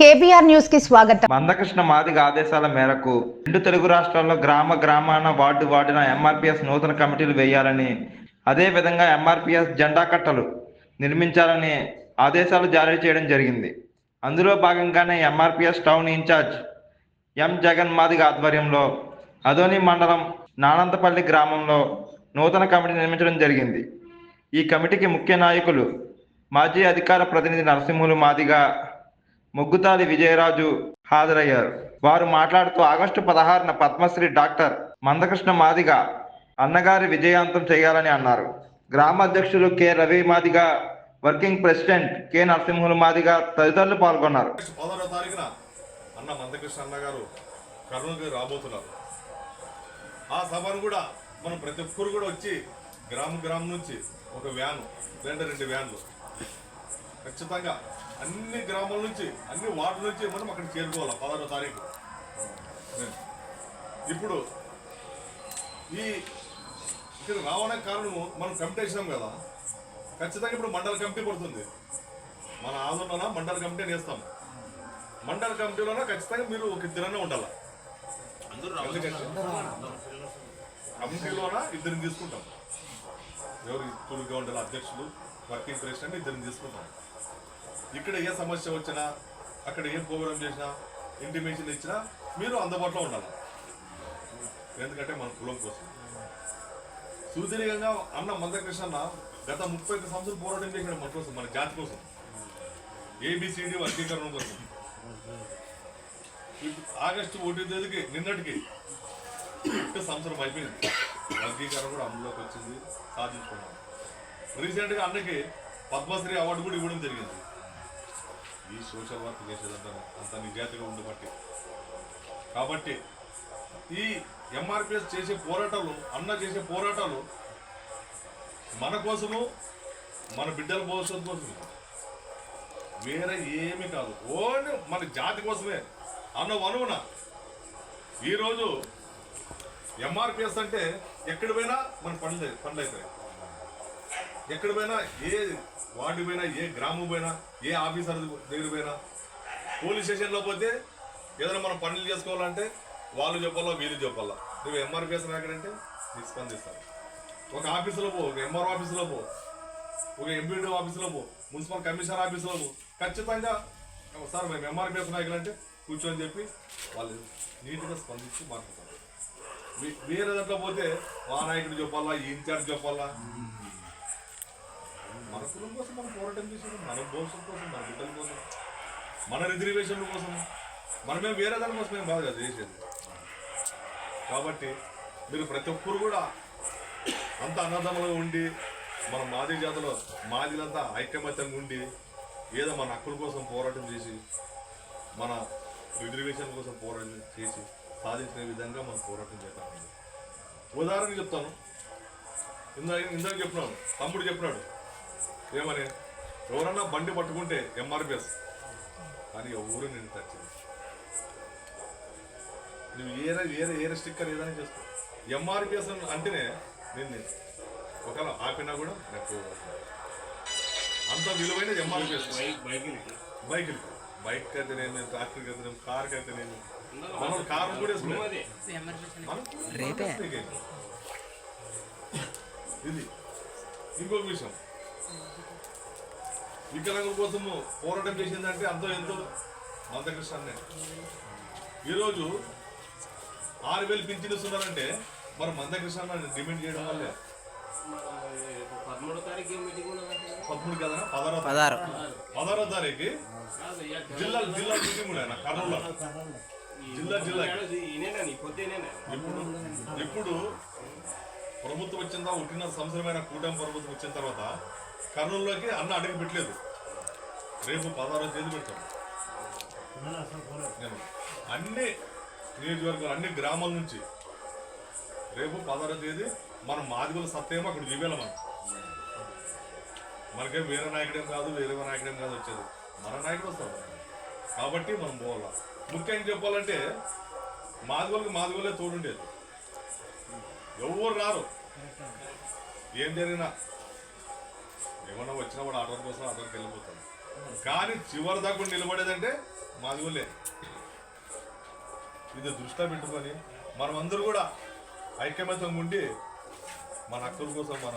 KBR న్యూస్కి స్వాగతం. మందకృష్ణ మాదిగ ఆదేశాల మేరకు రెండు తెలుగు రాష్ట్రాల్లో గ్రామ గ్రామాన వార్డు వార్డున ఎంఆర్పిఎస్ నూతన కమిటీలు వేయాలని అదే విధంగా ఎంఆర్పిఎస్ జెండా కట్టలు నిర్మించాలని ఆదేశాలు జారీ చేయడం జరిగింది. అందులో భాగంగానే MRPS town incharge M Jagan Madiga ఆధ్వర్యంలో అదోని మండలం నానంతపల్లి గ్రామంలో నూతన కమిటీ నిర్మించడం జరిగింది. ఈ కమిటీకి ముఖ్య నాయకులు మాజీ అధికార ప్రతినిధి నరసింహులు మాదిగా ముగ్గుతాది విజయరాజు హాజరయ్యారు. వారు మాట్లాడుతూ ఆగస్టు పదహారున పద్మశ్రీ డాక్టర్ మందకృష్ణ మాదిగ అన్నగారి విజయవంతం చేయాలని అన్నారు. గ్రామ అధ్యక్షులు K. Ravi Madiga working president K. Narasimhulu Madiga తదితరులు పాల్గొన్నారు. పదహారో తారీఖున అన్న మందకృష్ణ అన్నగారు కర్నూలుకి రాబోతున్నారు. ఆ సభను కూడా మనం ప్రతి ఒక్కరు కూడా వచ్చి గ్రామ గ్రామం నుంచి ఒక వ్యాను రెండు రెండు వ్యాన్లు. ఖచ్చితంగా అన్ని గ్రామాల నుంచి అన్ని వార్డుల నుంచి మనం అక్కడ చేరుకోవాలి? పదహారో తారీఖు. ఇప్పుడు ఈ ఇక్కడ రావడానికి కారణము మనం కమిటీ వేసినాం కదా. ఖచ్చితంగా ఇప్పుడు మండల కమిటీ పడుతుంది. మన ఆందోళన మండల కమిటీ వేస్తాం. మండల కమిటీలోనే? ఖచ్చితంగా మీరు ఒక ఇద్దరనే ఉండాలి? కమిటీలోన? ఇద్దరిని తీసుకుంటాం. ఎవరు తులుగా ఉండాలి? అధ్యక్షులు వర్కింగ్ ప్రెసిడెంట్ ఇద్దరిని తీసుకుంటాం. ఇక్కడ ఏ సమస్య వచ్చినా అక్కడ ఏ ప్రోగ్రామ్ చేసినా ఇంటిమేషన్ ఇచ్చినా మీరు అందుబాటులో ఉండాలి. ఎందుకంటే మన కులం కోసం. సుదీర్ఘంగా అన్న మందకృష్ణ గత ముప్పై ఐదు సంవత్సరాలు పోరాటం చేసిన మన కోసం మన జాతి కోసం. ఏబిసిడి వర్గీకరణ కోసం. ఆగస్టు ఒకటి తేదీకి నిన్నటికి ఒక్క సంవత్సరం అయిపోయింది. వర్గీకరణ కూడా అమలులోకి వచ్చింది సాధించుకున్నాం. రీసెంట్గా అన్నకి పద్మశ్రీ అవార్డు కూడా ఇవ్వడం జరిగింది. ఈ సోషల్ వర్క్ చేసేదంతా అంత నిజాయితీగా ఉండబట్టి కాబట్టి ఈ ఎంఆర్పిఎస్ చేసే పోరాటాలు అన్న చేసే పోరాటాలు మన కోసము మన బిడ్డల భవిష్యత్తు కోసము. వేరే ఏమీ కాదు. ఓన్లీ మన జాతి కోసమే. అన్న వనువున ఈరోజు ఎంఆర్పిఎస్ అంటే ఎక్కడ పోయినా మన పనులు పనులు అవుతాయి ఎక్కడ పోయినా ఏ వార్డు పోయినా ఏ గ్రామం పోయినా ఏ ఆఫీసర్ దగ్గర పోయినా పోలీస్ స్టేషన్లో పోతే ఏదైనా మనం పనులు చేసుకోవాలంటే వాళ్ళు చెప్పాలా వీళ్ళు చెప్పాలా? నువ్వు ఎంఆర్పిఎస్ నాయకుడంటే నీకు స్పందిస్తారు ఒక ఆఫీసులో పో ఒక ఎంఆర్ ఆఫీసులో పో ఒక ఎంపీడీ ఆఫీసులో పో మున్సిపల్ కమిషనర్ ఆఫీసులో పో. ఖచ్చితంగా సార్ మేము ఎంఆర్పిఎస్ నాయకులు అంటే కూర్చొని చెప్పి వాళ్ళు నీట్గా స్పందించి మాట్లాడతారు. వేరే దాంట్లో పోతే ఆ నాయకుడు చెప్పాలా ఇన్ఛార్జ్ చెప్పాలా? మన కులం కోసం మనం పోరాటం చేసేది మన భవిష్యత్తు కోసం మన బిడ్డల కోసం మన రిజర్వేషన్ల కోసం. మనమే వేరే దాని కోసం మేము బాధ కాదు చేసేది కాబట్టి మీరు ప్రతి ఒక్కరు కూడా అంత అన్నదమ్ములుగా ఉండి మన మాది జాతిలో మాదిలంతా ఐక్యమత్యంగా ఉండి ఏదో మన హక్కుల కోసం పోరాటం చేసి మన రిజర్వేషన్ కోసం పోరాటం చేసి సాధించిన విధంగా మనం పోరాటం చేద్దామండి. ఉదాహరణకి చెప్తాను. ఇందాక ఇందాక చెప్పినాను తమ్ముడు చెప్పినాడు. ఏమని? ఎవరన్నా బండి పట్టుకుంటే ఎంఆర్పిఎస్. కానీ ఎవరు నేను చేయను. నువ్వు ఏరే ఏరే ఏరే స్టిక్కర్ ఏదైనా చేసుకో ఎంఆర్పిఎస్ అంటేనే నేను ఒకవేళ ఆపినా కూడా నాకు అంత విలువైన ఎంఆర్పిఎస్. బైక్ బైక్ అయితే నేను ట్రాక్టర్కి అయితే నేను కార్కి అయితే నేను. మనం కారు కూడా ఇది. ఇంకొక విషయం. వికలాంగుల కోసము పోరాటం చేసిందంటే అంతో ఎంతో మందకృష్ణ అన్నే ఈరోజు ఆరు వేలు పింఛన్ ఇస్తున్నారంటే మరి మందకృష్ణ అన్న డిమాండ్ చేయడం వల్లే. పదమూడో కదా పదహారో పదహారు. పదహారో తారీఖు జిల్లా జిల్లా మీటింగ్ కూడా ఆయన కర్నూలులో. జిల్లా జిల్లా. ఇప్పుడు ఇప్పుడు ప్రభుత్వం వచ్చిందా పుట్టిన సంవత్సరమైన కూటమి ప్రభుత్వం వచ్చిన తర్వాత కర్నూలులోకి అన్న అడుగు పెట్టలేదు. రేపు పదహారు తేదీ పెడతాం. నేను అన్ని నియోజకవర్గాలు అన్ని గ్రామాల నుంచి రేపు పదహారో తేదీ మనం మాదిగుల సత్తేమో అక్కడ చూపించాలి మనం. మనకేం వేరే నాయకుడేం కాదు వేరే నాయకుడేం కాదు వచ్చేది. మన నాయకుడు వస్తాడు. కాబట్టి మనం పోవాలా. ముఖ్యంగా చెప్పాలంటే మాదిగోళ్ళకి మాదిగోళ్ళే తోడుండేది. ఎవరు రారు? ఏం జరిగినా ఏమన్నా వచ్చినా వాడు ఆర్డర్ కోసం ఆర్డర్కి వెళ్ళిపోతాను కానీ చివరి దాకా నిలబడేదంటే మాది ఊళ్ళే. ఇది దృష్టిలో పెట్టుకొని మనం అందరూ కూడా ఐక్యమత్యంగా ఉండి మన హక్కుల కోసం మన